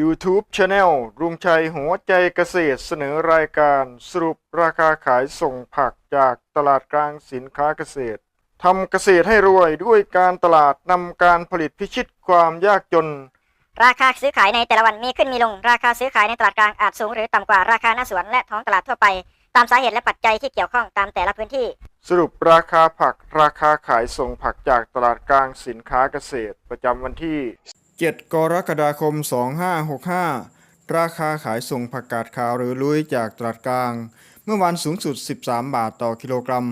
YouTube Channel รุงชัยหัวใจเกษตรเสนอรายการสรุปราคาขายส่งผักจากตลาดกลางสินค้าเกษตรทำเกษตรให้รวยด้วยการตลาดนำการผลิตพิชิตความยากจน ราคาซื้อขายในแต่ละวันมีขึ้นมีลง ราคาซื้อขายในตลาดกลางอาจสูงหรือต่ำกว่าราคาหน้าสวนและท้องตลาดทั่วไป ตามสาเหตุและปัจจัยที่เกี่ยวข้องตามแต่ละพื้นที่ สรุปราคาผักราคาขายส่งผักจากตลาดกลางสินค้าเกษตร ประจำวันที่ 7 กรกฎาคม 2565 ราคาขายส่งผักกาดขาวหรือลุยจากตลาดกลาง เมื่อวานสูงสุด 13 บาทต่อกิโลกรัม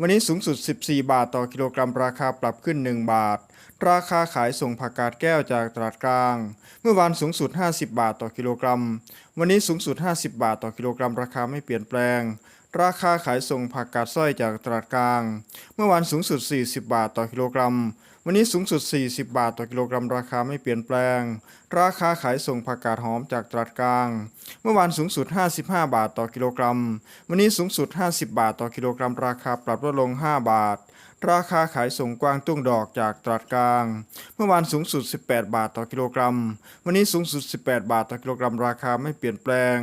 วันนี้สูงสุด 14 บาทต่อกิโลกรัม ราคาปรับขึ้น 1 บาท ราคาขายส่งผักกาดแก้วจากตลาดกลาง เมื่อวานสูงสุด 50 บาทต่อกิโลกรัม วันนี้สูงสุด 50 บาทต่อกิโลกรัม ราคาไม่เปลี่ยนแปลงราคาขายส่งผักกาดสร้อยจากตลาดกลาง เมื่อวานสูงสุด 40 บาทต่อกิโลกรัม วันนี้สูงสุด 40 บาทต่อกิโลกรัมราคาไม่เปลี่ยนแปลง ราคาขายส่งผักกาดหอมจากตลาดกลาง เมื่อวานสูงสุด 55 บาทต่อกิโลกรัม วันนี้สูงสุด 50 บาทต่อกิโลกรัมราคาปรับลดลง 5 บาท ราคาขายส่งกวางตุ้งดอกจากตลาดกลาง เมื่อวานสูงสุด 18 บาทต่อกิโลกรัม วันนี้สูงสุด 18 บาทต่อกิโลกรัม ราคาไม่เปลี่ยนแปลง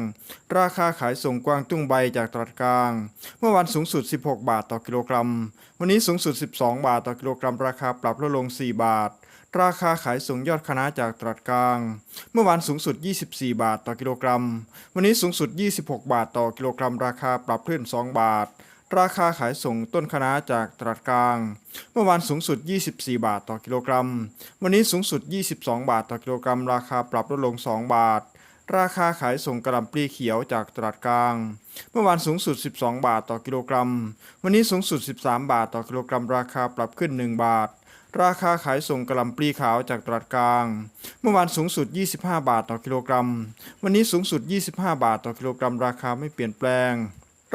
ราคาขายส่งกวางตุ้งใบจากตลาดกลาง เมื่อวานสูงสุด 16 บาทต่อกิโลกรัม วันนี้สูงสุด 12 บาทต่อกิโลกรัม ราคาปรับลดลง 4 บาทราคาขายส่งยอดคณะจากตลาดกลาง เมื่อวานสูงสุด 24 บาทต่อกิโลกรัม วันนี้สูงสุด 26 บาทต่อกิโลกรัม ราคาปรับขึ้น 2 บาท ราคาขายส่งต้นคะน้าจากตลาดกลาง เมื่อวานสูงสุด 24 บาทต่อกิโลกรัม วันนี้สูงสุด 22 บาทต่อกิโลกรัม ราคาปรับลดลง 2 บาท ราคาขายส่งกระหล่ำปลีเขียวจากตลาดกลาง เมื่อวานสูงสุด 12 บาทต่อกิโลกรัม วันนี้สูงสุด 13 บาทต่อกิโลกรัม ราคาปรับขึ้น 1 บาทราคาขายส่งกระลำปลีขาวจากตลาดกลาง เมื่อวานสูงสุด 25 บาทต่อกิโลกรัม วันนี้สูงสุด 25 บาทต่อกิโลกรัม ราคาไม่เปลี่ยนแปลง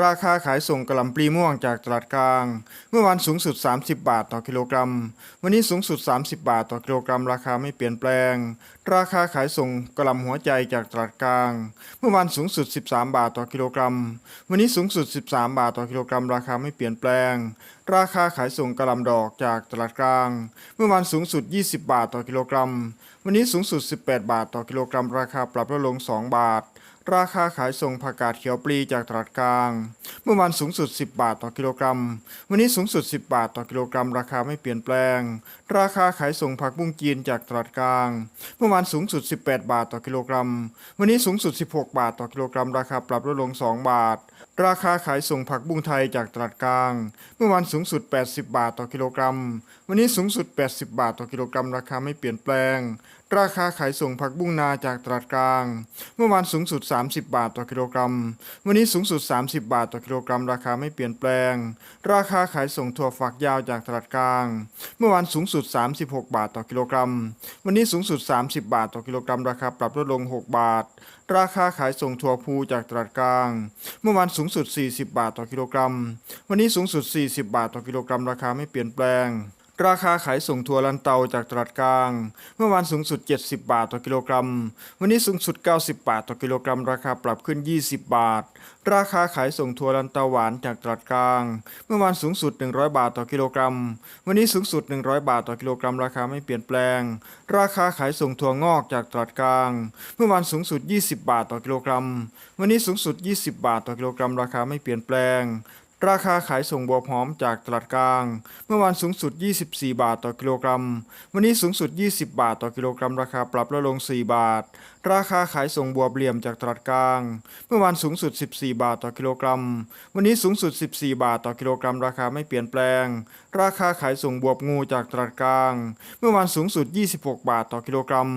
ราคาขายส่งกระหล่ำปลีม่วงจากตลาดกลาง เมื่อวานสูงสุด 30 บาทต่อกิโลกรัม วันนี้สูงสุด 30 บาทต่อกิโลกรัม ราคาไม่เปลี่ยนแปลง ราคาขายส่งกระหล่ำหัวใจจากตลาดกลาง เมื่อวานสูงสุด 13 บาทต่อกิโลกรัม วันนี้สูงสุด 13 บาทต่อกิโลกรัม ราคาไม่เปลี่ยนแปลง ราคาขายส่งกระหล่ำดอกจากตลาดกลาง เมื่อวานสูงสุด 20 บาทต่อกิโลกรัม วันนี้สูงสุด 18 บาทต่อกิโลกรัม ราคาปรับลดลง 2 บาท ราคาขายส่งผักกาดเขียวปลีจากตลาดกลาง เมื่อวานสูงสุด 10 บาทต่อกิโลกรัม วันนี้สูงสุด 10 บาทต่อกิโลกรัม ราคาไม่เปลี่ยนแปลง ราคาขายส่งผักบุ้งจีนจากตลาดกลาง เมื่อวานสูงสุด 18 บาทต่อกิโลกรัม วันนี้สูงสุด 16 บาทต่อกิโลกรัม ราคาปรับลดลง 2 บาท ราคาขายส่งผักบุ้งไทยจากตลาดกลาง เมื่อวานสูงสุด 80 บาทต่อกิโลกรัม วันนี้สูงสุด 80 บาทต่อกิโลกรัม ราคาไม่เปลี่ยนแปลง ราคาขายส่งผักบุ้งนาจากตลาดกลาง เมื่อวานสูงสุด 30 บาทต่อกิโลกรัม วันนี้สูงสุด 30 บาทต่อกิโลกรัม ราคาไม่เปลี่ยนแปลง ราคาขายส่งถั่วฝักยาวจากตลาดกลาง เมื่อวานสูงสุด 36 บาทต่อกิโลกรัม วันนี้สูงสุด 30 บาทต่อกิโลกรัม ราคาปรับลดลง 6 บาทราคาขายส่งถั่วพูจากตลาดกลาง เมื่อวานสูงสุด 40 บาทต่อกิโลกรัม วันนี้สูงสุด 40 บาทต่อกิโลกรัม ราคาไม่เปลี่ยนแปลง ราคาขายส่งถั่วลันเตาจากตลาดกลาง เมื่อวานสูงสุด 70 บาทต่อกิโลกรัม วันนี้สูงสุด 90 บาทต่อกิโลกรัม ราคาปรับขึ้น 20 บาท ราคาขายส่งถั่วลันเตาหวานจากตลาดกลาง เมื่อวานสูงสุด 100 บาทต่อกิโลกรัม วันนี้สูงสุด 100 บาทต่อกิโลกรัม ราคาไม่เปลี่ยนแปลง ราคาขายส่งถั่วงอกจากตลาดกลาง เมื่อวานสูงสุด 20 บาทต่อกิโลกรัม วันนี้สูงสุด 20 บาทต่อกิโลกรัม ราคาไม่เปลี่ยนแปลง ราคาขายส่งบัวหอมจากตลาดกลาง เมื่อวานสูงสุด 24 บาทต่อกิโลกรัม วันนี้สูงสุด 20 บาทต่อกิโลกรัม ราคาปรับลดลง 4 บาท ราคาขายส่งบัวเบี่ยมจากตลาดกลาง เมื่อวานสูงสุด 14 บาทต่อกิโลกรัม วันนี้สูงสุด 14 บาทต่อกิโลกรัม ราคาไม่เปลี่ยนแปลง ราคาขายส่งบวบงูจากตลาดกลาง เมื่อวานสูงสุด 26 บาทต่อกิโลกรัม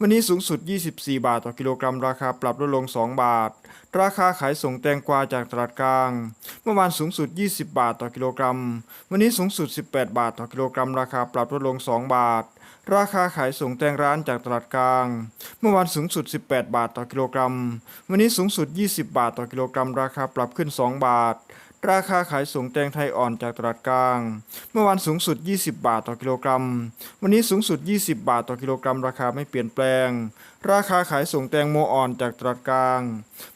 วันนี้สูงสุด 24 บาทต่อกิโลกรัม ราคาปรับลดลง 2 บาท ราคาขายส่งแตงกวาจากตลาดกลาง เมื่อวานสูงสุด 20 บาทต่อกิโลกรัม วันนี้สูงสุด 18 บาทต่อกิโลกรัม ราคาปรับลดลง 2 บาทราคาขายส่งแตงร้านจากตลาดกลาง เมื่อวานสูงสุด 18 บาทต่อกิโลกรัม วันนี้สูงสุด 20 บาทต่อกิโลกรัม ราคาปรับขึ้น 2 บาท ราคาขายส่งแตงไทยอ่อนจากตลาดกลาง เมื่อวานสูงสุด 20 บาทต่อกิโลกรัม วันนี้สูงสุด 20 บาทต่อกิโลกรัม ราคาไม่เปลี่ยนแปลง ราคาขายส่งแตงโมอ่อนจากตลาดกลาง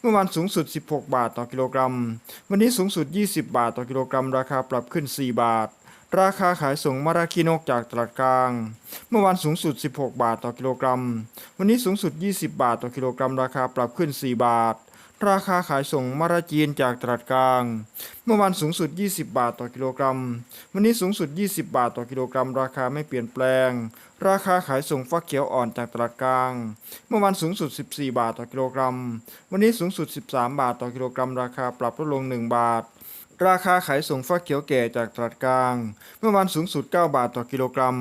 เมื่อวานสูงสุด 16 บาทต่อกิโลกรัม วันนี้สูงสุด 20 บาทต่อกิโลกรัม ราคาปรับขึ้น 4 บาท ราคาขายส่งมะระคีนกจากตลาดกลาง เมื่อวานสูงสุด 16 บาทต่อกิโลกรัม วันนี้สูงสุด 20 บาทต่อกิโลกรัม ราคาปรับขึ้น 4 บาท ราคาขายส่งมะระจีนจากตลาดกลาง เมื่อวานสูงสุด 20 บาทต่อกิโลกรัม วันนี้สูงสุด 20 บาทต่อกิโลกรัม ราคาไม่เปลี่ยนแปลง ราคาขายส่งฟักเขียวอ่อนจากตลาดกลาง เมื่อวานสูงสุด 14 บาทต่อกิโลกรัม วันนี้สูงสุด 13 บาทต่อกิโลกรัม ราคาปรับลดลง 1 บาท ราคาขายส่งฟักเขียวแก่จากตลาดกลาง เมื่อวานสูงสุด 9 บาทต่อกิโลกรัม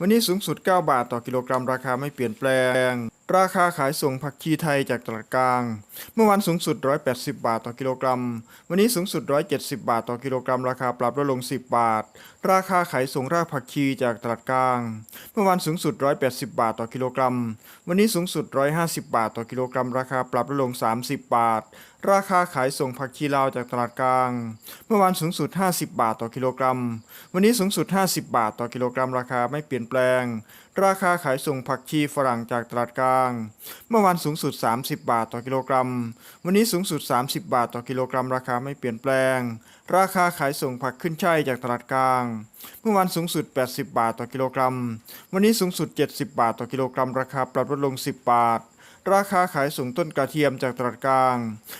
วันนี้สูงสุด 9 บาทต่อกิโลกรัม ราคาไม่เปลี่ยนแปลง ราคาขายส่งผักชีไทยจากตลาดกลาง เมื่อวานสูงสุด 180 บาทต่อกิโลกรัม วันนี้สูงสุด 170 บาทต่อกิโลกรัม ราคาปรับลดลง 10 บาท ราคาขายส่งรากผักชีจากตลาดกลาง เมื่อวานสูงสุด 180 บาทต่อกิโลกรัม วันนี้สูงสุด 150 บาทต่อกิโลกรัม ราคาปรับลดลง 30 บาท ราคาขายส่งผักชีลาวจากตลาดกลาง เมื่อวานสูงสุด 50 บาทต่อกิโลกรัม วันนี้สูงสุด 50 บาทต่อกิโลกรัม ราคาไม่เปลี่ยนแปลง ราคาขายส่งผักชีฝรั่งจากตลาดกลาง เมื่อวานสูงสุด 30 บาทต่อกิโลกรัม วันนี้สูงสุด 30 บาทต่อกิโลกรัม ราคาไม่เปลี่ยนแปลง ราคาขายส่งผักขึ้นช่ายจากตลาดกลาง เมื่อวานสูงสุด 80 บาทต่อกิโลกรัม วันนี้สูงสุด 70 บาทต่อกิโลกรัม ราคาปรับลดลง 10 บาท ราคาขายส่งต้นกระเทียมจากตลาดกลาง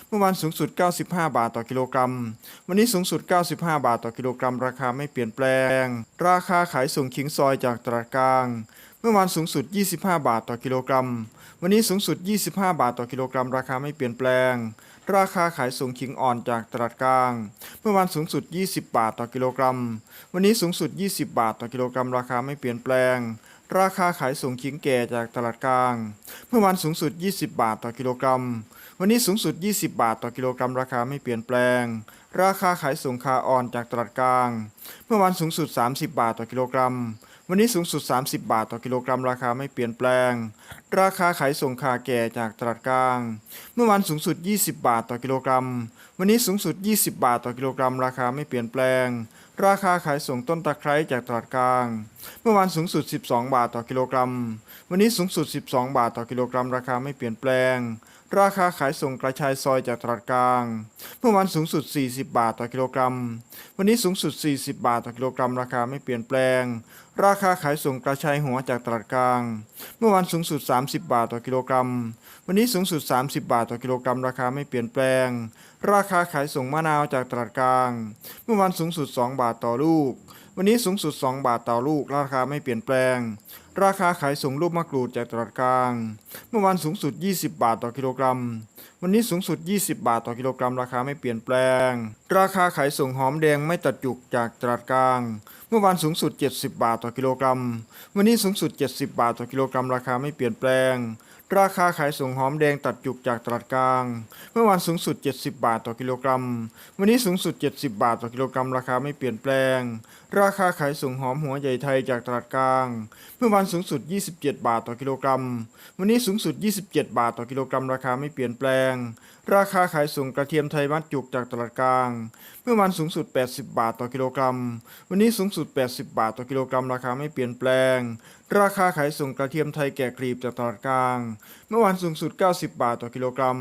เมื่อวานสูงสุด 95 บาทต่อกิโลกรัม วันนี้สูงสุด 95 บาทต่อกิโลกรัม ราคาไม่เปลี่ยนแปลง ราคาขายส่งขิงซอยจากตลาดกลาง เมื่อวานสูงสุด 25 บาทต่อกิโลกรัม วันนี้สูงสุด 25 บาทต่อกิโลกรัม ราคาไม่เปลี่ยนแปลง ราคาขายส่งขิงอ่อนจากตลาดกลาง เมื่อวานสูงสุด 20 บาทต่อกิโลกรัม วันนี้สูงสุด 20 บาทต่อกิโลกรัม ราคาไม่เปลี่ยนแปลง ราคาขายส่งขิงแก่จากตลาดกลาง เมื่อวานสูงสุด 20 บาทต่อกิโลกรัม วันนี้สูงสุด 20 บาทต่อกิโลกรัม ราคาไม่เปลี่ยนแปลง ราคาขายส่งคาอ่อนจากตลาดกลาง เมื่อวานสูงสุด 30 บาทต่อกิโลกรัม วันนี้สูงสุด 30 บาทต่อกิโลกรัมราคาไม่เปลี่ยนแปลง ราคาขายส่งคาแก่จากตลาดกลาง เมื่อวานสูงสุด 20 บาทต่อกิโลกรัม วันนี้สูงสุด 20 บาทต่อกิโลกรัม ราคาไม่เปลี่ยนแปลง ราคาขายส่งต้นตะไคร้จากตลาดกลาง เมื่อวานสูงสุด 12 บาทต่อกิโลกรัม วันนี้สูงสุด 12 บาทต่อกิโลกรัม ราคาไม่เปลี่ยนแปลง ราคาขายส่งกระชายซอยจากตลาดกลาง เมื่อวานสูงสุด 40 บาทต่อกิโลกรัม วันนี้สูงสุด 40 บาทต่อกิโลกรัม ราคาไม่เปลี่ยนแปลง ราคาขายส่งกระชายหัวจากตลาดกลาง เมื่อวานสูงสุด 30 บาทต่อกิโลกรัม วันนี้สูงสุด 30 บาทต่อกิโลกรัม ราคาไม่เปลี่ยนแปลง ราคาขายส่งมะนาวจากตลาดกลาง เมื่อวานสูงสุด 2 บาทต่อลูก วันนี้สูงสุด 2 บาทต่อลูก ราคาไม่เปลี่ยนแปลง ราคาขายส่งลูกมะกรูดจากตลาดกลาง เมื่อวานสูงสุด 20 บาทต่อกิโลกรัม วันนี้สูงสุด 20 บาทต่อกิโลกรัม ราคาไม่เปลี่ยนแปลง ราคาขายส่งหอมแดงไม่ตัดจุกจากตลาดกลาง เมื่อวานสูงสุด 70 บาทต่อกิโลกรัม วันนี้สูงสุด 70 บาทต่อกิโลกรัม ราคาไม่เปลี่ยนแปลง ราคาขายส่งหอมแดงตัดจุกจากตลาดกลาง เมื่อวานสูงสุด 70 บาทต่อกิโลกรัม วันนี้สูงสุด 70 บาทต่อกิโลกรัม ราคาไม่เปลี่ยนแปลง ราคาขายส่งหอมหัวใหญ่ไทยจากตลาดกลาง เมื่อวานสูงสุด 27 บาทต่อกิโลกรัม วันนี้สูงสุด 27 บาทต่อกิโลกรัม ราคาไม่เปลี่ยนแปลง ราคาขายส่งกระเทียมไทยมัดจุกจากตลาดกลาง เมื่อวานสูงสุด 80 บาทต่อกิโลกรัม วันนี้สูงสุด 80 บาทต่อกิโลกรัม ราคาไม่เปลี่ยนแปลง ราคาขายส่งกระเทียมไทยแก่กรีบจากตลาดกลาง เมื่อวานสูงสุด 90 บาทต่อกิโลกรัม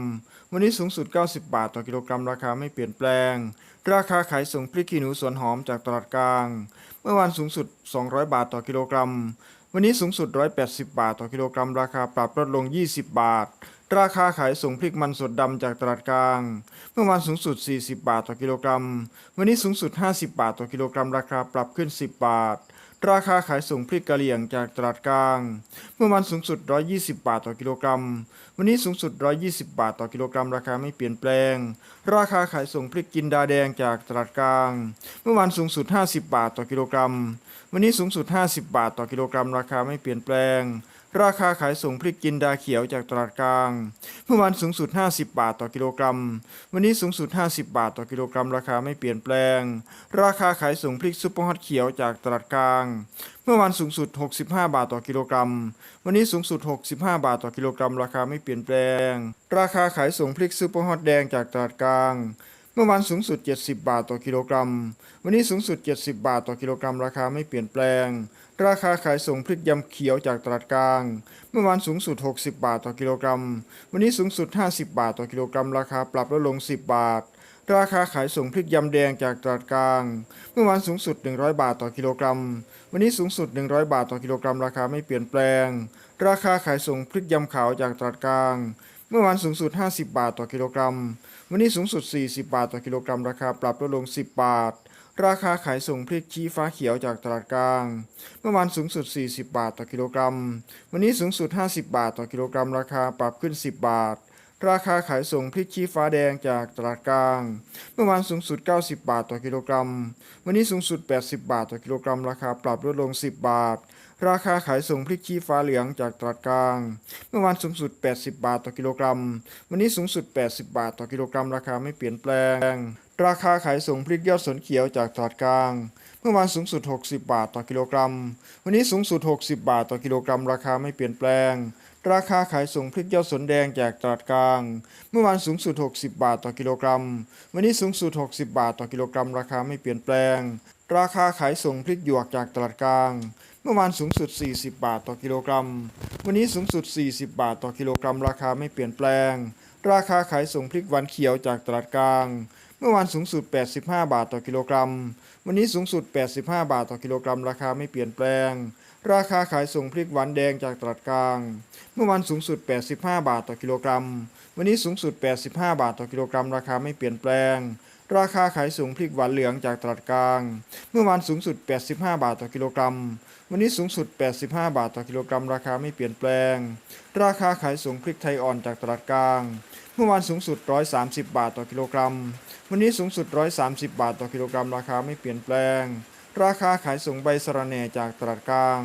วันนี้สูงสุด 90 บาทต่อกิโลกรัม ราคาไม่เปลี่ยนแปลง ราคาขายส่งพริกขี้หนูสวนหอมจากตลาดกลาง เมื่อวานสูงสุด 200 บาทต่อกิโลกรัม วันนี้สูงสุด 180 บาทต่อกิโลกรัม ราคาปรับลดลง 20 บาท ราคาขายส่งพริกมันสดดำจากตลาดกลาง เมื่อวานสูงสุด 40 บาทต่อกิโลกรัม วันนี้สูงสุด 50 บาทต่อกิโลกรัม ราคาปรับขึ้น 10 บาท ราคาขายส่งพริกกะเหรี่ยงจากตลาดกลาง เมื่อวานสูงสุด 120 บาทต่อกิโลกรัม วันนี้สูงสุด 120 บาทต่อกิโลกรัม ราคาไม่เปลี่ยนแปลง ราคาขายส่งพริกจินดาแดงจากตลาดกลาง เมื่อวานสูงสุด 50 บาทต่อกิโลกรัม วันนี้สูงสุด 50 บาทต่อกิโลกรัม ราคาไม่เปลี่ยนแปลง ราคาขายส่งพริกจินดาเขียวจากตลาดกลาง เมื่อวานสูงสุด 50 บาทต่อกิโลกรัม วันนี้สูงสุด 50 บาทต่อกิโลกรัม ราคาไม่เปลี่ยนแปลง ราคาขายส่งพริกซุปเปอร์ฮอตเขียวจากตลาดกลาง เมื่อวานสูงสุด 65 บาทต่อกิโลกรัม วันนี้สูงสุด 65 บาทต่อกิโลกรัม ราคาไม่เปลี่ยนแปลง ราคาขายส่งพริกซุปเปอร์ฮอตแดงจากตลาดกลาง เมื่อวานสูงสุด 70 บาทต่อกิโลกรัม วันนี้สูงสุด 70 บาทต่อกิโลกรัม ราคาไม่เปลี่ยนแปลง ราคาขายส่งพริกยำเขียวจากตลาดกลาง เมื่อวานสูงสุด 60 บาทต่อกิโลกรัม วันนี้สูงสุด 50 บาทต่อกิโลกรัม ราคาปรับลดลง 10 บาท ราคาขายส่งพริกยำแดงจากตลาดกลาง เมื่อวานสูงสุด 100 บาทต่อกิโลกรัม วันนี้สูงสุด 100 บาทต่อกิโลกรัม ราคาไม่เปลี่ยนแปลง ราคาขายส่งพริกยำขาวจากตลาดกลาง เมื่อวานสูงสุด 50 บาทต่อกิโลกรัม วันนี้สูงสุด 40 บาทต่อกิโลกรัม ราคาปรับลดลง 10 บาท ราคาขายส่งพริกชี้ฟ้าเขียวจากตลาดกลาง เมื่อวานสูงสุด 40 บาทต่อกิโลกรัม วันนี้สูงสุด 50 บาทต่อกิโลกรัม ราคาปรับขึ้น 10 บาท ราคาขายส่งพริกชี้ฟ้าแดงจากตลาดกลาง เมื่อวานสูงสุด 90 บาทต่อกิโลกรัม วันนี้สูงสุด 80 บาทต่อกิโลกรัม ราคาปรับลดลง 10 บาท ราคาขายส่งพริกชี้ฟ้าเหลืองจากตลาดกลาง เมื่อวานสูงสุด 80 บาทต่อกิโลกรัม วันนี้สูงสุด 80 บาทต่อกิโลกรัม ราคาไม่เปลี่ยนแปลง ราคาขายส่งพริกยอดสนเขียวจากตลาดกลาง เมื่อวานสูงสุด 60 บาทต่อกิโลกรัม วันนี้สูงสุด 60 บาทต่อกิโลกรัม ราคาไม่เปลี่ยนแปลงราคาขายส่งพริกยอดสนแดงจากตลาดกลาง เมื่อวานสูงสุด 60 บาทต่อกิโลกรัม วันนี้สูงสุด 60 บาทต่อกิโลกรัม ราคาไม่เปลี่ยนแปลง ราคาขายส่งพริกหยวกจากตลาดกลาง เมื่อวานสูงสุด 40 บาทต่อกิโลกรัม วันนี้สูงสุด 40 บาทต่อกิโลกรัม ราคาไม่เปลี่ยนแปลง ราคาขายส่งพริกหวานเขียวจากตลาดกลาง เมื่อวานสูงสุด 85 บาทต่อกิโลกรัม วันนี้สูงสุด 85 บาทต่อกิโลกรัม ราคาไม่เปลี่ยนแปลง ราคาขายส่งพริกหวานแดงจากตลาดกลาง เมื่อวานสูงสุด 85 บาทต่อกิโลกรัม วันนี้สูงสุด 85 บาทต่อกิโลกรัม ราคาไม่เปลี่ยนแปลงราคาขายส่งพริกหวานเหลืองจากตลาดกลาง เมื่อวานสูงสุด 85 บาทต่อกิโลกรัม วันนี้สูงสุด 85 บาทต่อกิโลกรัมราคาไม่เปลี่ยนแปลง ราคาขายส่งพริกไทยอ่อนจากตลาดกลาง เมื่อวานสูงสุด 130 บาทต่อกิโลกรัม วันนี้สูงสุด 130 บาทต่อกิโลกรัมราคาไม่เปลี่ยนแปลง ราคาขายส่งใบสะระแหน่จากตลาดกลาง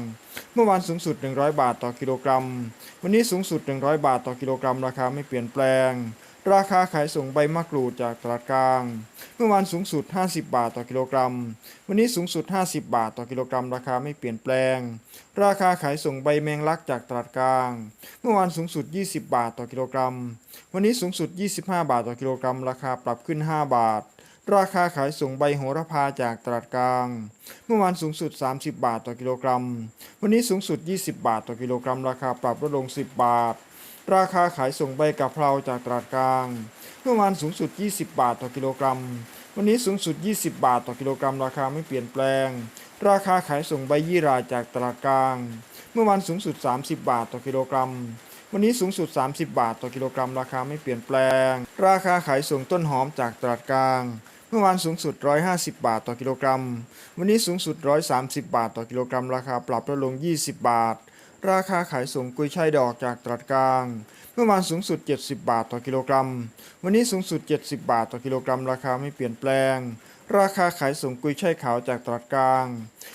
เมื่อวานสูงสุด 100 บาทต่อกิโลกรัม วันนี้สูงสุด 100 บาทต่อกิโลกรัมราคาไม่เปลี่ยนแปลง ราคาขายส่งใบมะกรูดจากตลาดกลาง เมื่อวานสูงสุด 50 บาทต่อกิโลกรัม วันนี้สูงสุด 50 บาทต่อกิโลกรัม ราคาไม่เปลี่ยนแปลง ราคาขายส่งใบแมงลักจากตลาดกลาง เมื่อวานสูงสุด 20 บาทต่อกิโลกรัม วันนี้สูงสุด 25 บาทต่อกิโลกรัม ราคาปรับขึ้น 5 บาท ราคาขายส่งใบโหระพาจากตลาดกลาง เมื่อวานสูงสุด 30 บาทต่อกิโลกรัม วันนี้สูงสุด 20 บาทต่อกิโลกรัม ราคาปรับลดลง 10 บาท ราคาขายส่งใบกะเพราจากตลาดกลาง เมื่อวานสูงสุด 20 บาทต่อกิโลกรัม วันนี้สูงสุด 20 บาทต่อกิโลกรัม ราคาไม่เปลี่ยนแปลง ราคาขายส่งใบยี่หราจากตลาดกลาง เมื่อวานสูงสุด 30 บาทต่อกิโลกรัม วันนี้สูงสุด 30 บาทต่อกิโลกรัม ราคาไม่เปลี่ยนแปลง ราคาขายส่งต้นหอมจากตลาดกลาง เมื่อวานสูงสุด 150 บาทต่อกิโลกรัม วันนี้สูงสุด 130 บาทต่อกิโลกรัม ราคาปรับลดลง 20 บาท ราคาขายส่งกุยช่ายดอกจากตลาดกลาง เมื่อวานสูงสุด 70 บาทต่อกิโลกรัม วันนี้สูงสุด 70 บาทต่อกิโลกรัม ราคาไม่เปลี่ยนแปลง ราคาขายส่งกุยช่ายขาวจากตลาดกลาง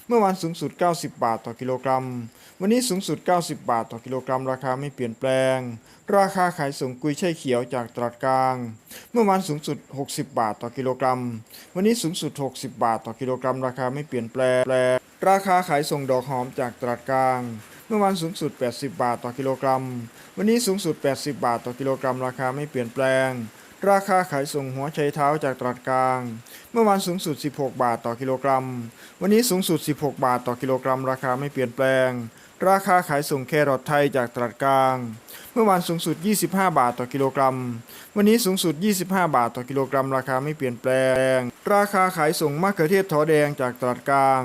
เมื่อวานสูงสุด 90 บาทต่อกิโลกรัม วันนี้สูงสุด 90 บาทต่อกิโลกรัม ราคาไม่เปลี่ยนแปลง ราคาขายส่งกุยช่ายเขียวจากตลาดกลาง เมื่อวานสูงสุด 60 บาทต่อกิโลกรัม วันนี้สูงสุด 60 บาทต่อกิโลกรัม ราคาไม่เปลี่ยนแปลง ราคาขายส่งดอกหอมจากตลาดกลาง เมื่อวานสูงสุด 80 บาทต่อกิโลกรัม วันนี้สูงสุด 80 บาทต่อกิโลกรัม ราคาไม่เปลี่ยนแปลง ราคาขายส่งหัวไชเท้าจากตลาดกลาง เมื่อวานสูงสุด 16 บาทต่อกิโลกรัม วันนี้สูงสุด 16 บาทต่อกิโลกรัม ราคาไม่เปลี่ยนแปลง ราคาขายส่งแครอทไทยจากตลาดกลาง เมื่อวานสูงสุด 25 บาทต่อกิโลกรัม วันนี้สูงสุด 25 บาทต่อกิโลกรัม ราคาไม่เปลี่ยนแปลง ราคาขายส่งมะเขือเทศถอแดงจากตลาดกลาง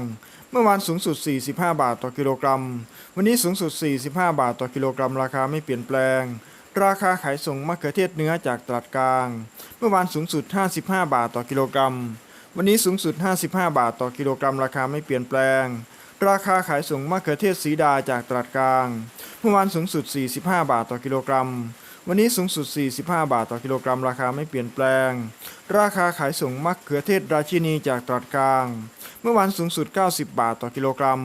เมื่อวานสูงสุด 45 บาทต่อกิโลกรัม วันนี้สูงสุด 45 บาทต่อกิโลกรัม ราคาไม่เปลี่ยนแปลง ราคาขายส่งมะเขือเทศเนื้อจากตลาดกลาง เมื่อวานสูงสุด 55 บาทต่อกิโลกรัม วันนี้สูงสุด 55 บาทต่อกิโลกรัม ราคาไม่เปลี่ยนแปลง ราคาขายส่งมะเขือเทศสีดาจากตลาดกลาง เมื่อวานสูงสุด 45 บาทต่อกิโลกรัม วันนี้สูงสุด 45 บาทต่อกิโลกรัมราคาไม่เปลี่ยนแปลง ราคาขายส่งมะเขือเทศราชินีจากตลาดกลาง เมื่อวานสูงสุด 90 บาทต่อกิโลกรัม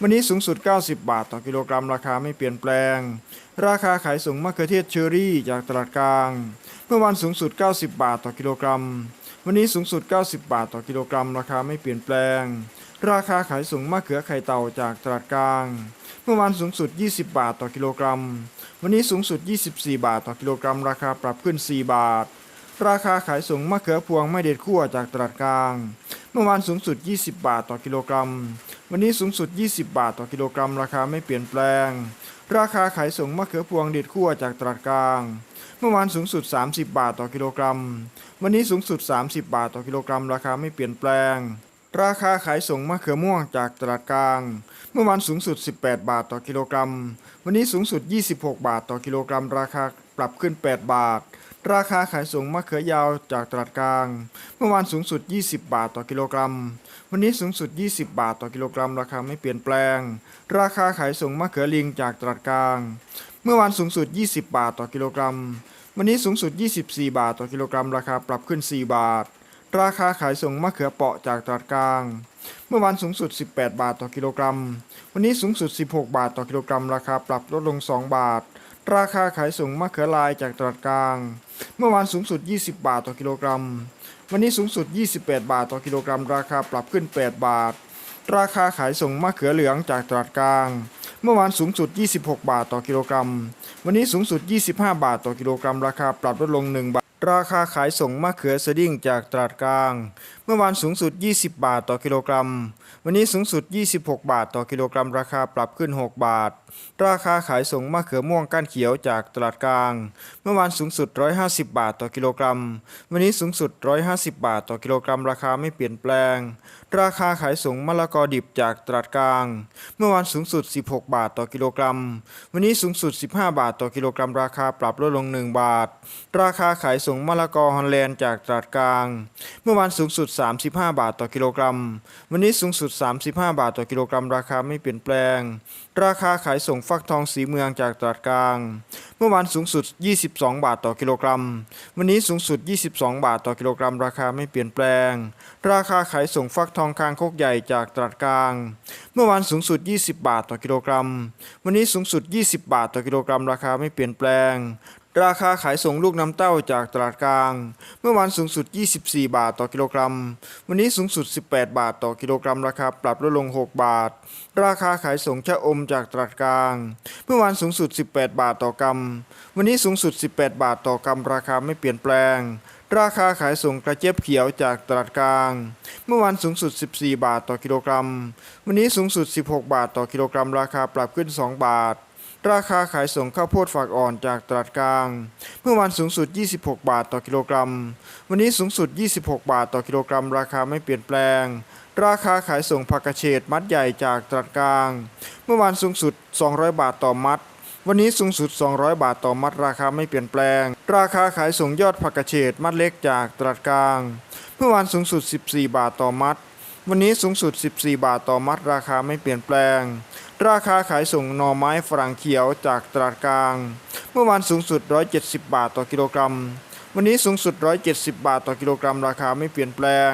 วันนี้สูงสุด 90 บาทต่อกิโลกรัม ราคาไม่เปลี่ยนแปลง ราคาขายส่งมะเขือเทศเชอรี่จากตลาดกลาง เมื่อวานสูงสุด 90 บาทต่อกิโลกรัม วันนี้สูงสุด 90 บาทต่อกิโลกรัม ราคาไม่เปลี่ยนแปลง ราคาขายส่งมะเขือไข่เต่าจากตลาดกลาง มื่อวานสูงสุด 20 บาทต่อกิโลกรัม วันนี้สูงสุด 24 บาทต่อกิโลกรัม ราคาปรับขึ้น 4 บาท ราคาขายส่งมะเขือพวงไม่เด็ดคั่วจากตลาดกลาง เมื่อวานสูงสุด 20 บาทต่อกิโลกรัม วันนี้สูงสุด 20 บาทต่อกิโลกรัม ราคาไม่เปลี่ยนแปลง ราคาขายส่งมะเขือพวงเด็ดคั่วจากตลาดกลาง เมื่อวานสูงสุด 30 บาทต่อกิโลกรัม วันนี้สูงสุด 30 บาทต่อกิโลกรัม ราคาไม่เปลี่ยนแปลง ราคาขายส่งมะเขือม่วงจากตลาดกลาง เมื่อวานสูงสุด 18 บาทต่อกิโลกรัม วันนี้สูงสุด 26 บาทต่อกิโลกรัม ราคาปรับขึ้น 8 บาท ราคาขายส่งมะเขือยาวจากตลาดกลาง เมื่อวานสูงสุด 20 บาทต่อกิโลกรัม วันนี้สูงสุด 20 บาทต่อกิโลกรัม ราคาไม่เปลี่ยนแปลง ราคาขายส่งมะเขือลิงจากตลาดกลาง เมื่อวานสูงสุด 20 บาทต่อกิโลกรัม วันนี้สูงสุด 24 บาทต่อกิโลกรัม ราคาปรับขึ้น 4 บาท ราคาขายส่งมะเขือเปราะจากตลาดกลาง เมื่อวานสูงสุด 18 บาทต่อกิโลกรัม วันนี้สูงสุด 16 บาทต่อกิโลกรัม ราคาปรับลดลง 2 บาท ราคาขายส่งมะเขือลายจากตลาดกลาง เมื่อวานสูงสุด 20 บาทต่อกิโลกรัม วันนี้สูงสุด 28 บาทต่อกิโลกรัม ราคาปรับขึ้น 8 บาท ราคาขายส่งมะเขือเหลืองจากตลาดกลาง เมื่อวานสูงสุด 26 บาทต่อกิโลกรัม วันนี้สูงสุด 25 บาทต่อกิโลกรัม ราคาปรับลดลง 1 บาท ราคาขายส่งมะเขือสดิ้งจากตลาดกลาง เมื่อวานสูงสุด 20 บาทต่อกิโลกรัม วันนี้สูงสุด 26 บาทต่อกิโลกรัม ราคาปรับขึ้น 6 บาท ราคาขายส่งมะเขือม่วงก้านเขียวจากตลาดกลาง เมื่อวานสูงสุด 150 บาทต่อกิโลกรัม วันนี้สูงสุด 150 บาทต่อกิโลกรัม ราคาไม่เปลี่ยนแปลง ราคาขายส่งมะละกอดิบจากตลาดกลาง เมื่อวานสูงสุด 16 บาทต่อกิโลกรัม วันนี้สูงสุด 15 บาทต่อกิโลกรัม ราคาปรับลดลง 1 บาท ราคาขายส่ง่งมะละกอฮอลแลนด์จากตลาดกลาง เมื่อวานสูงสุด 35 บาทต่อกิโลกรัม วันนี้สูงสุด 35 บาทต่อกิโลกรัม ราคาไม่เปลี่ยนแปลง ราคาขายส่งฟักทองสีเมืองจากตลาดกลาง เมื่อวานสูงสุด 22 บาทต่อกิโลกรัม วันนี้สูงสุด 22 บาทต่อกิโลกรัม ราคาไม่เปลี่ยนแปลง ราคาขายส่งฟักทองคางคกใหญ่จากตลาดกลาง เมื่อวานสูงสุด 20 บาทต่อกิโลกรัม วันนี้สูงสุด 20 บาทต่อกิโลกรัม ราคาไม่เปลี่ยนแปลง ราคาขายส่งลูกน้ำเต้าจากตลาดกลาง เมื่อวานสูงสุด 24 บาทต่อกิโลกรัม วันนี้สูงสุด 18 บาทต่อกิโลกรัม ราคาปรับลดลง 6 บาท ราคาขายส่งชะอมจากตลาดกลาง เมื่อวานสูงสุด 18 บาทต่อกำวันนี้สูงสุด 18 บาทต่อกำราคาไม่เปลี่ยนแปลง ราคาขายส่งกระเจี๊ยบเขียวจากตลาดกลาง เมื่อวานสูงสุด 14 บาทต่อกิโลกรัม วันนี้สูงสุด 16 บาทต่อกิโลกรัม ราคาปรับขึ้น 2 บาท ราคาขายส่งข้าวโพดฝักอ่อนจากตลาดกลาง เมื่อวานสูงสุด 26 บาทต่อกิโลกรัม วันนี้สูงสุด 26 บาทต่อกิโลกรัม ราคาไม่เปลี่ยนแปลง ราคาขายส่งผักกระเฉดมัดใหญ่จากตลาดกลาง เมื่อวานสูงสุด 200 บาทต่อมัด วันนี้สูงสุด 200 บาทต่อมัด ราคาไม่เปลี่ยนแปลง ราคาขายส่งยอดผักกระเฉดมัดเล็กจากตลาดกลาง เมื่อวานสูงสุด 14 บาทต่อมัด วันนี้สูงสุด 14 บาทต่อมัด ราคาไม่เปลี่ยนแปลง ราคาขายส่งหน่อไม้ฝรั่งเขียวจากตลาดกลาง เมื่อวานสูงสุด 170 บาทต่อกิโลกรัม วันนี้สูงสุด 170 บาทต่อกิโลกรัม ราคาไม่เปลี่ยนแปลง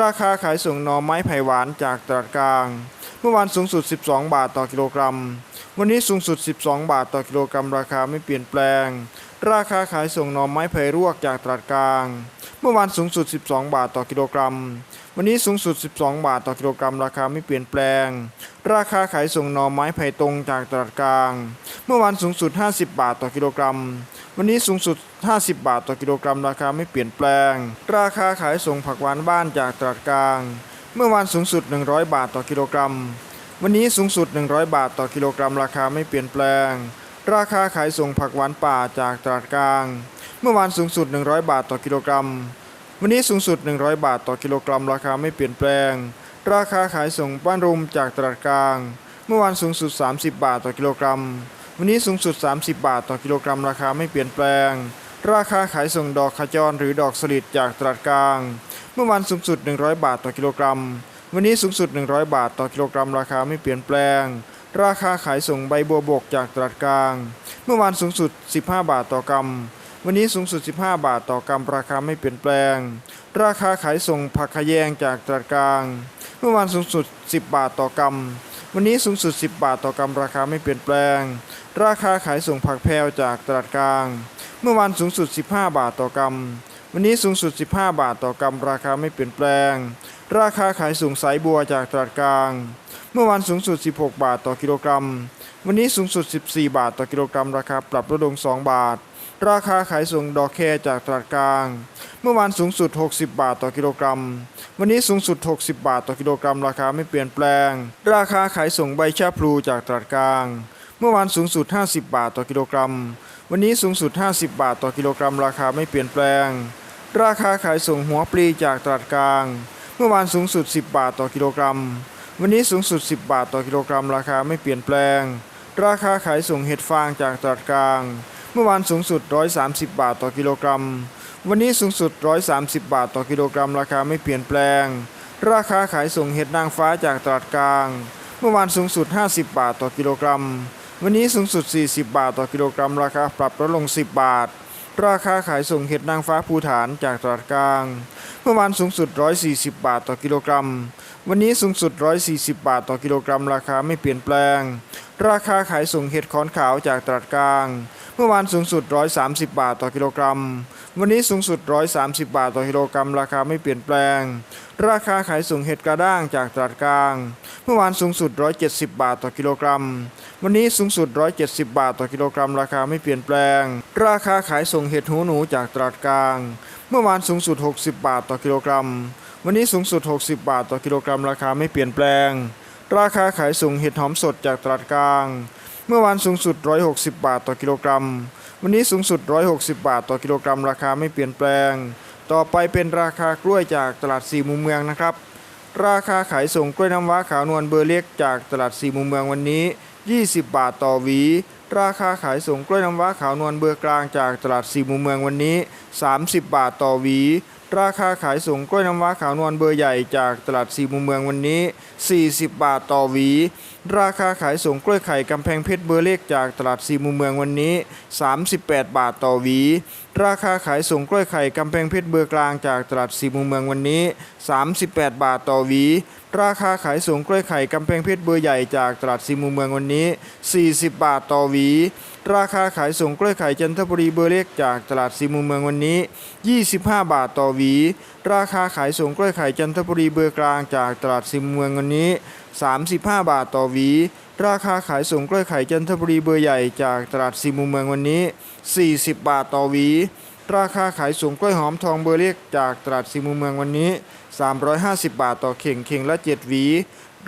ราคาขายส่งหน่อไม้ไผ่หวานจากตลาดกลาง เมื่อวานสูงสุด 12 บาทต่อกิโลกรัม วันนี้สูงสุด 12 บาทต่อกิโลกรัม ราคาไม่เปลี่ยนแปลง ราคาขายส่งหน่อไม้ไผ่รวกจากตลาดกลาง มื่อวานสูงสุด 12 บาทต่อกิโลกรัม วันนี้สูงสุด 12 บาทต่อกิโลกรัม ราคาไม่เปลี่ยนแปลง ราคาขายส่งหน่อไม้ไผ่ตรงจากตลาดกลาง เมื่อวานสูงสุด 50 บาทต่อกิโลกรัม วันนี้สูงสุด 50 บาทต่อกิโลกรัม ราคาไม่เปลี่ยนแปลง ราคาขายส่งผักหวานบ้านจากตลาดกลาง เมื่อวานสูงสุด 100 บาทต่อกิโลกรัม วันนี้สูงสุด 100 บาทต่อกิโลกรัม ราคาไม่เปลี่ยนแปลง ราคาขายส่งผักหวานป่าจากตลาดกลาง เมื่อวานสูงสุด 100 บาทต่อกิโลกรัม วันนี้สูงสุด 100 บาทต่อกิโลกรัม ราคาไม่เปลี่ยนแปลง ราคาขายส่งบ้านรุมจากตลาดกลาง เมื่อวานสูงสุด 30 บาทต่อกิโลกรัม วันนี้สูงสุด 30 บาทต่อกิโลกรัม ราคาไม่เปลี่ยนแปลง ราคาขายส่งดอกขจรหรือดอกสลิดจากตลาดกลาง เมื่อวานสูงสุด 100 บาทต่อกิโลกรัม วันนี้สูงสุด 100 บาทต่อกิโลกรัม ราคาไม่เปลี่ยนแปลงราคาขายส่งใบบัวบกจากตลาดกลาง เมื่อวานสูงสุด 15 บาทต่อกำ วันนี้สูงสุด 15 บาทต่อกำราคาไม่เปลี่ยนแปลง ราคาขายส่งผักขยงจากตลาดกลาง เมื่อวานสูงสุด 10 บาทต่อกำวันนี้สูงสุด 10 บาทต่อกำราคาไม่เปลี่ยนแปลง ราคาขายส่งผักแพรวจากตลาดกลาง เมื่อวานสูงสุด 15 บาทต่อกำวันนี้สูงสุด 15 บาทต่อกำราคาไม่เปลี่ยนแปลง ราคาขายส่งสายบัวจากตลาดกลาง เมื่อวานสูงสุด 16 บาทต่อกิโลกรัม วันนี้สูงสุด 14 บาทต่อกิโลกรัม ราคาปรับลดลง 2 บาท ราคาขายส่งดอกแคจากตลาดกลาง เมื่อวานสูงสุด 60 บาทต่อกิโลกรัม วันนี้สูงสุด 60 บาทต่อกิโลกรัม ราคาไม่เปลี่ยนแปลง ราคาขายส่งใบชะพลูจากตลาดกลาง เมื่อวานสูงสุด 50 บาทต่อกิโลกรัม วันนี้สูงสุด 50 บาทต่อกิโลกรัม ราคาไม่เปลี่ยนแปลง ราคาขายส่งหัวปลีจากตลาดกลาง เมื่อวานสูงสุด 10 บาทต่อกิโลกรัม วันนี้สูงสุด 10 บาทต่อกิโลกรัม ราคาไม่เปลี่ยนแปลง ราคาขายส่งเห็ดฟางจากตลาดกลาง เมื่อวานสูงสุด 130 บาทต่อกิโลกรัม วันนี้สูงสุด 130 บาทต่อกิโลกรัม ราคาไม่เปลี่ยนแปลง ราคาขายส่งเห็ดนางฟ้าจากตลาดกลาง เมื่อวานสูงสุด 50 บาทต่อกิโลกรัม วันนี้สูงสุด 40 บาทต่อกิโลกรัม ราคาปรับลดลง 10 บาท ราคาขายส่งเห็ดนางฟ้าภูฐานจากตลาดกลาง เมื่อวานสูงสุด 140 บาทต่อกิโลกรัม วันนี้สูงสุด 140 บาทต่อกิโลกรัมราคาไม่เปลี่ยนแปลง ราคาขายส่งเห็ดขอนขาวจากตลาดกลาง เมื่อวานสูงสุด 130 บาทต่อกิโลกรัม วันนี้สูงสุด 130 บาทต่อกิโลกรัม ราคาไม่เปลี่ยนแปลง ราคาขายส่งเห็ดกระด้างจากตลาดกลาง เมื่อวานสูงสุด 170 บาทต่อกิโลกรัม วันนี้สูงสุด 170 บาทต่อกิโลกรัม ราคาไม่เปลี่ยนแปลง ราคาขายส่งเห็ดหูหนูจากตลาดกลาง เมื่อวานสูงสุด 60 บาทต่อกิโลกรัม วันนี้สูงสุด 60 บาทต่อกิโลกรัมราคาไม่เปลี่ยนแปลง ราคาขายส่งเห็ดหอมสดจากตลาดกลาง เมื่อวานสูงสุด 160 บาทต่อกิโลกรัม วันนี้สูงสุด 160 บาทต่อกิโลกรัม ราคาไม่เปลี่ยนแปลง ต่อไปเป็นราคากล้วยจากตลาดสี่มุมเมืองนะครับ ราคาขายส่งกล้วยน้ำว้าขาวนวลเบอร์เล็กจากตลาดสี่มุมเมืองวันนี้ 20 บาทต่อหวีราคาขายส่งกล้วยน้ำว้าขาวนวลเบอร์กลางจากตลาดสี่มุมเมืองวันนี้ 30 บาทต่อหวี ราคาขายส่งกล้วยน้ำว้าขาวนวลเบอร์ใหญ่จากตลาดสี่มุมเมืองวันนี้ 40 บาทต่อหวี ราคาขายส่งกล้วยไข่กำแพงเพชรเบอร์เล็กจากตลาดสี่มุมเมืองวันนี้ 38 บาทต่อหวี ราคาขายส่งกล้วยไข่กำแพงเพชรเบอร์กลางจากตลาดสี่มุมเมืองวันนี้ 38 บาทต่อหวี ราคาขายส่งกล้วยไข่กำแพงเพชรเบอร์ใหญ่จากตลาดสี่มุมเมืองวันนี้ 40 บาทต่อหวี ราคาขายส่งกล้วยไข่จันทบุรีเบอร์เล็กจากตลาดสีมุมเมืองวันนี้ 25 บาทต่อหวี ราคาขายส่งกล้วยไข่จันทบุรีเบอร์กลางจากตลาดสีมุมเมืองวันนี้ 35 บาทต่อหวี ราคาขายส่งกล้วยไข่จันทบุรีเบอร์ใหญ่จากตลาดสีมุมเมืองวันนี้ 40 บาทต่อหวี ราคาขายส่งกล้วยหอมทองเบอร์เล็กจากตลาดสีมุมเมืองวันนี้ 350 บาทต่อเข่งเข่งละ 7 หวี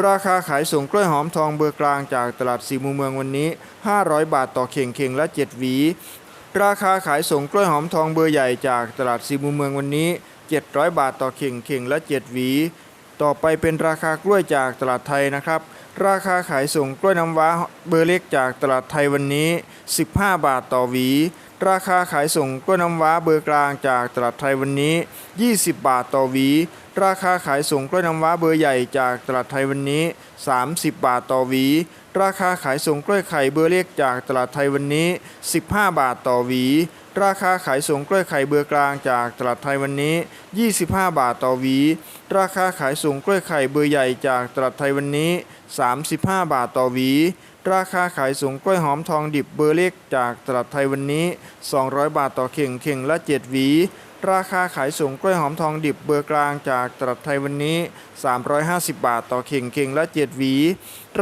ราคาขายส่งกล้วยหอมทองเบอร์กลางจากตลาดสี่มุมเมืองวันนี้ 500 บาทต่อเข่งเข่งละ 7 หวี ราคาขายส่งกล้วยหอมทองเบอร์ใหญ่จากตลาดสี่มุมเมืองวันนี้ 700 บาทต่อเข่งเข่งละ 7 หวี ต่อไปเป็นราคากล้วยจากตลาดไทยนะครับ ราคาขายส่งกล้วยน้ำว้าเบอร์เล็กจากตลาดไทยวันนี้ 15 บาทต่อหวี ราคาขายส่งกล้วยน้ำว้าเบอร์กลางจากตลาดไทยวันนี้ 20 บาทต่อหวี ราคาขายส่งกล้วยน้ำว้าเบอร์ใหญ่จากตลาดไทยวันนี้ 30 บาทต่อหวี ราคาขายส่งกล้วยไข่เบอร์เล็กจากตลาดไทยวันนี้ 15 บาทต่อหวี ราคาขายส่งกล้วยไข่เบอร์กลางจากตลาดไทยวันนี้ 25 บาทต่อหวี ราคาขายส่งกล้วยไข่เบอร์ใหญ่จากตลาดไทยวันนี้ 35 บาทต่อหวี ราคาขายส่งกล้วยหอมทองดิบเบอร์เล็กจากตลาดไทยวันนี้ 200 บาทต่อเข่งเข่งละ 7 หวี ราคาขายส่งกล้วยหอมทองดิบเบอร์กลางจากตลาดไทยวันนี้ 350 บาทต่อเข่งเข่งละ 7 หวี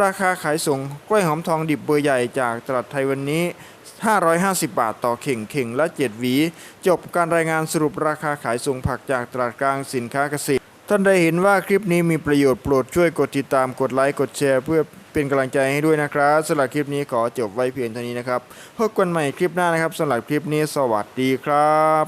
ราคาขายส่งกล้วยหอมทองดิบเบอร์ใหญ่จากตลาดไทยวันนี้ 550 บาทต่อเข่งเข่งละ 7 หวี จบการรายงานสรุปราคาขายส่งผักจากตลาดกลางสินค้าเกษตรท่านใดเห็นว่าคลิปนี้มีประโยชน์โปรดช่วยกดติดตามกดไลค์กดแชร์เพื่อ เป็นกำลังใจให้ด้วยนะครับสำหรับคลิปนี้ขอจบไว้เพียงเท่านี้นะครับพบกันใหม่คลิปหน้านะครับสำหรับคลิปนี้สวัสดีครับ